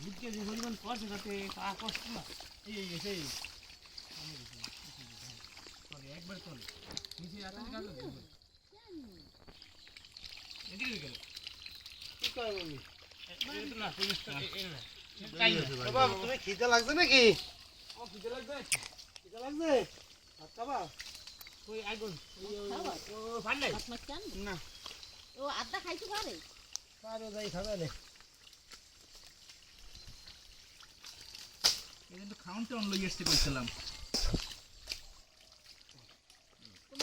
বুঝকে যে পরিমাণ করছে তাতে তা কষ্ট না এই এই সেই চলে একবার চলে নিচে রাখা কাজ এদিকে গেল কি না তুমি খিদে লাগছে নাকি ও খিদে লাগবে খিদে লাগছে ভাত খাবা ওই আগুন? ও নাই ভাত চান না ও আড্ডা খাইতে পারে পারো, যাই, খাবে না এই কিন্তু খাউনটা অন লই আসতে কইছিলাম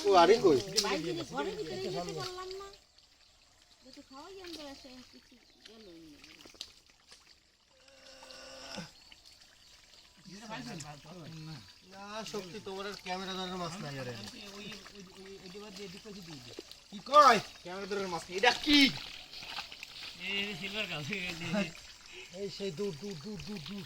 ও আরে কই? বাইরে ভিতরে যেতে পারলাম না যেহেতু খাওয়াই কিছু গেল না তোমার ক্যামেরা ধরার মাছ নাই আরে। কি কয়? ক্যামেরা ধরার মাছ এটা কি? এই সিলভার কাল এই সেই দূর দূর দূর দূর দূর।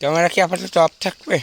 ক্যামেরা কি আপাতত অফ থাকবে?